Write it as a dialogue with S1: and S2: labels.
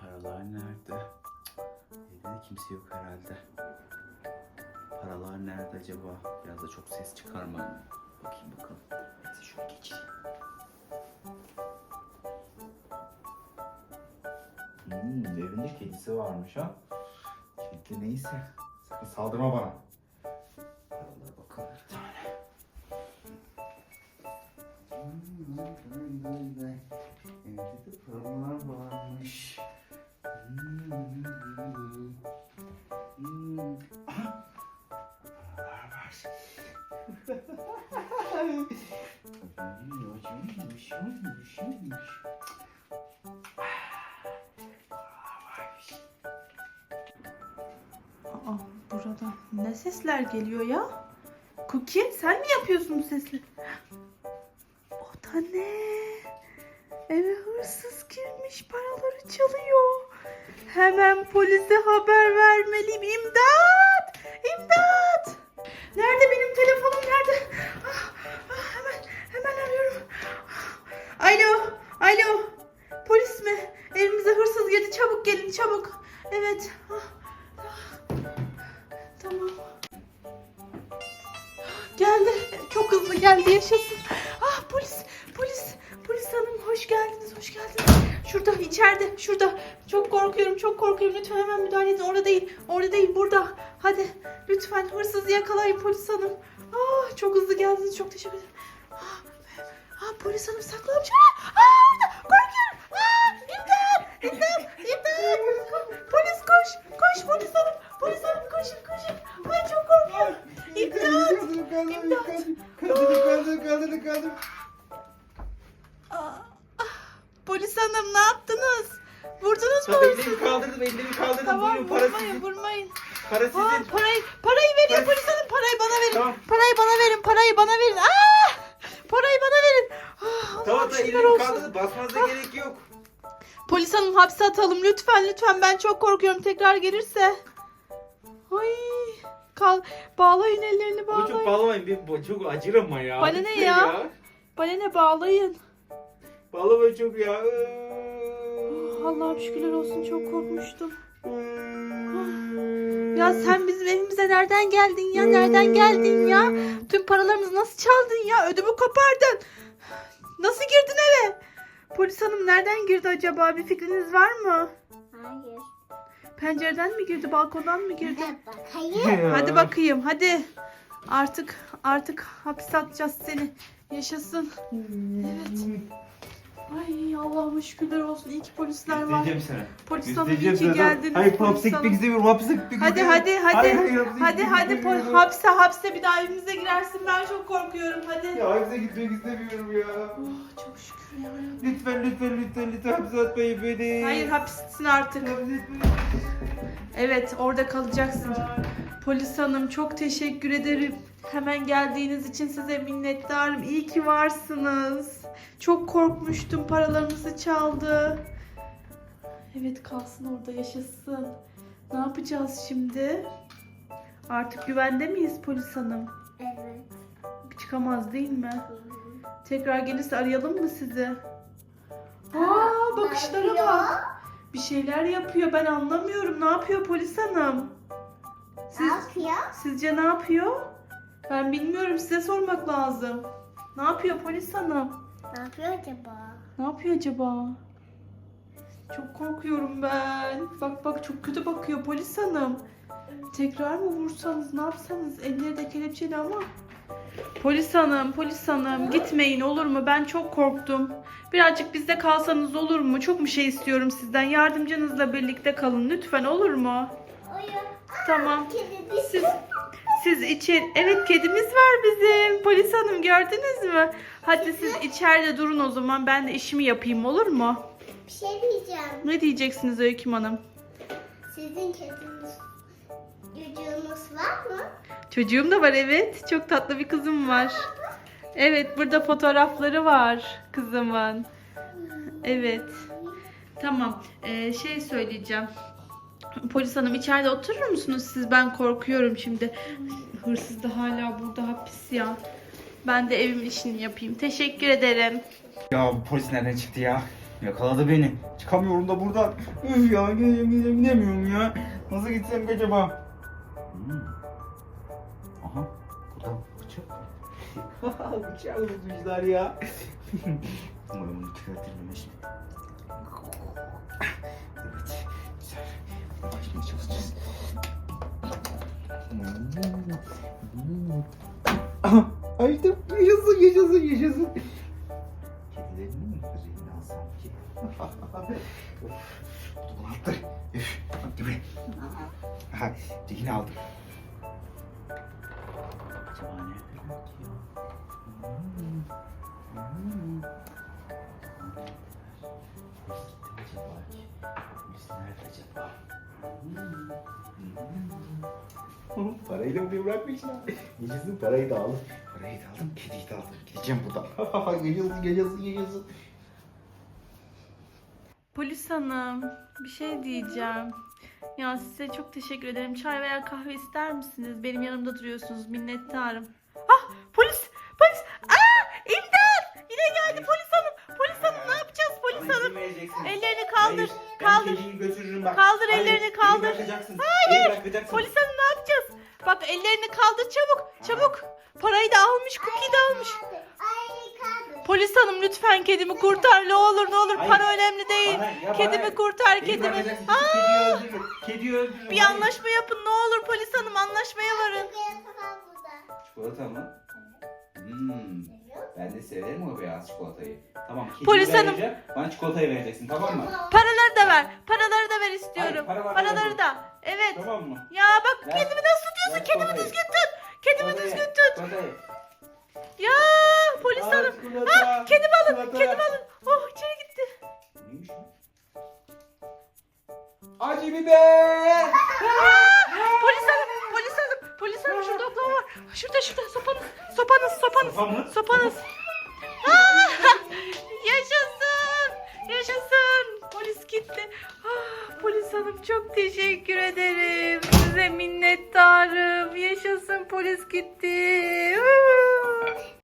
S1: paralar nerede? Evde de kimse yok herhalde. Paralar nerede acaba? Biraz da çok ses çıkarmayın. Bakayım bakalım. Neyse şöyle geçeyim. Hmm, evinde kedisi varmış ha. Kedi neyse. Sakın saldırma bana. Paralara bakalım bir tane. Hmm, vay, vay. Evde de paralar varmış.
S2: Aa, burada ne sesler geliyor ya? Cookie sen mi yapıyorsun bu sesleri? O da ne? Eve hırsız girmiş paraları çalıyor. Hemen polise haber vermeliyim. İmdat! İmdat! Nerede benim telefonum nerede? Ah, ah, hemen hemen arıyorum. Alo, alo. Polis mi? Evimize hırsız girdi. Çabuk gelin, çabuk. Evet. Ah, Tamam. Geldi. Çok hızlı geldi. Yaşasın. Hoş geldiniz. Hoş geldiniz. Şurada içeride. Şurada. Çok korkuyorum. Çok korkuyorum. Lütfen hemen müdahale edin. Orada değil. Orada değil. Burada. Hadi. Lütfen hırsızı yakalayın polis hanım. Ah çok hızlı geldiniz. Çok teşekkür ederim. Ah, ah polis hanım saklanmış. Ah, ah, orada. korkuyorum. Ah, imdat. İmdat. İmdat. Polis koş. Koş polis hanım. Polis hanım koşun koşun. Ay çok korkuyorum. İmdat. İmdat.
S1: Kaldırdım, kaldırdım, kaldırdım, kaldırdım.
S2: Polis hanım ne yaptınız? Vurdunuz mu?
S1: Tabii
S2: hırsızı?
S1: elimi kaldırdım, elimi kaldırdım.
S2: Tamam
S1: Buyurun, para
S2: vurmayın
S1: sizin.
S2: vurmayın.
S1: Para
S2: Aa,
S1: sizin.
S2: parayı, parayı veriyor
S1: Para-
S2: polis hanım parayı bana verin.
S1: Tamam.
S2: Parayı bana verin parayı bana verin. Aa, parayı bana verin. Ah,
S1: Tamam
S2: Allah'ım
S1: da
S2: şükürler
S1: elimi
S2: olsun.
S1: kaldırdım. Basmanıza gerek yok.
S2: Polis hanım hapse atalım lütfen lütfen ben çok korkuyorum tekrar gelirse. Ay kal bağlayın ellerini bağlayın.
S1: bağlamayın. Bir, bu çok acır ama ya.
S2: Bana ne
S1: Lütfen
S2: ya? Bana ne bağlayın.
S1: Bağlamayın çok ya.
S2: Oh, Allah'ım şükürler olsun çok korkmuştum. Ya sen bizim evimize nereden geldin ya? Nereden geldin ya? Tüm paralarımızı nasıl çaldın ya? Ödümü kopardın. Nasıl girdin eve? Polis hanım nereden girdi acaba? Bir fikriniz var mı?
S3: Hayır.
S2: Pencereden mi girdi? Balkondan mı girdi?
S3: Bakayım.
S2: Hadi bakayım hadi. Artık artık hapse atacağız seni. Yaşasın. Evet. Ay Allah'ıma şükürler olsun. İyi ki polisler var.
S1: Göstereceğim sana.
S2: Polis hanım iyi ki geldiniz.
S1: Hayır
S2: hanım.
S1: gitmek istemiyorum. Hapse gitmek
S2: Hadi hadi hadi.
S1: Hayır, hayır, hapse
S2: hadi hadi pol- hapse hapse bir daha evimize girersin. Ben çok korkuyorum. Hadi.
S1: Ya hapse gitmek istemiyorum ya.
S2: Oh, çok şükür ya.
S1: Lütfen lütfen lütfen lütfen hapse atmayın beni.
S2: Hayır hapissin artık. Evet orada kalacaksın. Polis hanım çok teşekkür ederim. Hemen geldiğiniz için size minnettarım. İyi ki varsınız. Çok korkmuştum paralarımızı çaldı. Evet kalsın orada yaşasın. Ne yapacağız şimdi? Artık güvende miyiz polis hanım?
S3: Evet.
S2: Çıkamaz değil mi? Tekrar gelirse arayalım mı sizi? Aa bakışlara bak. Bir şeyler yapıyor ben anlamıyorum. Ne yapıyor polis hanım?
S3: Ne
S2: Siz,
S3: yapıyor?
S2: sizce ne yapıyor? Ben bilmiyorum size sormak lazım. Ne yapıyor polis hanım?
S3: Ne yapıyor acaba?
S2: Ne yapıyor acaba? Çok korkuyorum ben. Bak bak çok kötü bakıyor polis hanım. Tekrar mı vursanız ne yapsanız elleri de kelepçeli ama. Polis hanım, polis hanım gitmeyin olur mu? Ben çok korktum. Birazcık bizde kalsanız olur mu? Çok mu şey istiyorum sizden? Yardımcınızla birlikte kalın lütfen olur mu?
S3: Oyun.
S2: Tamam. Siz siz için evet kedimiz var bizim. Polis hanım gördünüz mü? Hadi siz içeride durun o zaman. Ben de işimi yapayım olur mu?
S3: Bir şey diyeceğim.
S2: Ne diyeceksiniz Öyküm Hanım?
S3: Sizin kediniz çocuğunuz var mı?
S2: Çocuğum da var evet. Çok tatlı bir kızım var. Evet burada fotoğrafları var kızımın. Evet. Tamam. Ee, şey söyleyeceğim. Polis hanım içeride oturur musunuz siz? Ben korkuyorum şimdi. Hırsız da hala burada hapis ya. Ben de evimin işini yapayım. Teşekkür ederim.
S1: Ya bu polis nereden çıktı ya? Yakaladı beni. Çıkamıyorum da buradan. Üf ya gideceğim gideceğim gidemiyorum ya. Nasıl gitsem acaba? Hmm. Aha burada bıçak. Bıçağı unutmuşlar ya. Umarım bunu çıkartırım şimdi. Açtım. Yaşasın, yaşasın, yaşasın. Kedilerini mi rehin alsam ki? Bunu attır. Üf, attır be. Aha, rehin aldım. Acaba ne yapacak ya? Hmm, hmm. Gitti acaba ki? Nerede acaba? Parayı da buraya bırakmışlar. Yaşasın parayı da aldım. Parayı da aldım, kediyi de aldım. Gideceğim buradan. yaşasın, yaşasın, yaşasın.
S2: Polis hanım bir şey diyeceğim. Ya size çok teşekkür ederim. Çay veya kahve ister misiniz? Benim yanımda duruyorsunuz. Minnettarım. Ah polis polis. Aa imdat. Yine geldi polis
S1: vereceksin.
S2: Ellerini kaldır.
S1: Hayır,
S2: kaldır.
S1: götürürüm bak.
S2: Kaldır,
S1: Hayır,
S2: ellerini
S1: beni
S2: kaldır.
S1: bırakacaksın.
S2: Hayır,
S1: bırakacaksın.
S2: Polis hanım ne yapacağız? Bak ellerini kaldır çabuk. Çabuk. Parayı da almış, cookie'yi de almış.
S3: Ay.
S2: Polis hanım lütfen kedimi kurtar. Ne olur ne olur.
S1: Hayır.
S2: Para önemli değil.
S1: Bana- ya
S2: Kedimi kurtar
S1: Beni
S2: kedimi.
S1: bırakacaksın.
S2: Aa,
S1: Kediyi öldürürüm. Kediyi öldürürüm.
S2: bir
S1: Hayır.
S2: anlaşma yapın ne olur polis hanım anlaşmaya varın.
S3: Çikolata
S1: mı? Hmm. Ben de severim o beyaz çikolatayı. Tamam. kediyi
S2: Polis hanım.
S1: vereceğim, Bana çikolatayı vereceksin tamam mı?
S2: Paraları da ver. Paraları da ver istiyorum.
S1: Hayır, para var,
S2: Paraları da. Evet.
S1: Tamam mı?
S2: Ya bak
S1: Ver.
S2: kedimi nasıl tutuyorsun?
S1: Ver
S2: Kedimi
S1: çikolatayı.
S2: düzgün tut. Kedimi
S1: Çikolatayı,
S2: düzgün tut.
S1: çikolatayı.
S2: Ya polis
S1: Aa,
S2: hanım.
S1: çikolata,
S2: Ha kedimi alın.
S1: çikolata.
S2: Kedimi alın. Oh içeri gitti.
S1: Neymiş? Acı biber.
S2: şurada. Şurada sopanız. Sopanız sopanız.
S1: Sopa mı?
S2: Sopanız. Aa, yaşasın. Yaşasın. Polis gitti. Ah, polis hanım çok teşekkür ederim. Size minnettarım. Yaşasın polis gitti.